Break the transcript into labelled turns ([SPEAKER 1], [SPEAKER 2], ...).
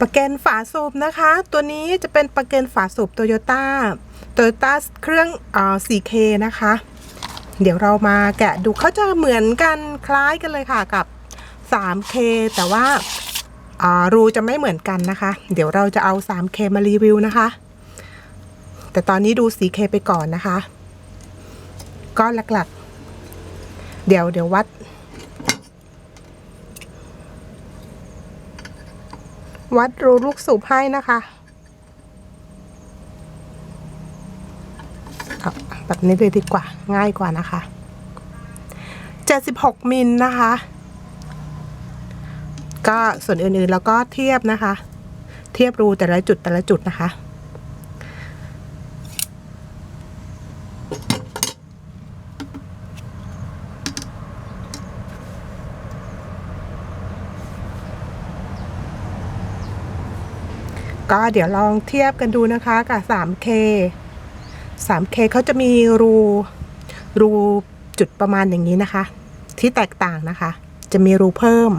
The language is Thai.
[SPEAKER 1] ประกันฝาสูบนะคะ ตัวนี้จะเป็นประกันฝาสูบโตโยต้าโตโยต้าเครื่องอ่า 4K นะคะ เดี๋ยวเรามาแกะดูเขาจะเหมือนกันคล้ายกันเลยค่ะกับ 3K แต่ว่าอ่ารูจะไม่เหมือนกันนะคะ เดี๋ยวเราจะเอา 3K มารีวิวนะคะ แต่ตอนนี้ดู 4K ไปก่อนนะคะก็หลักๆ เดี๋ยวเดี๋ยววัด วัดรูลูกสูบให้นะคะแบบนี้เลยดีกว่าง่ายกว่านะคะ 76 มิลนะคะ ก็ส่วนอื่นๆแล้วก็เทียบนะคะ เทียบรูแต่ละจุดแต่ละจุดนะคะ ก็เดี๋ยวลองเทียบกันดูนะคะกับ 3K 3K เขาจะมีรูรูจุดประมาณอย่างนี้นะคะ ที่แตกต่างนะคะ จะมีรูเพิ่ม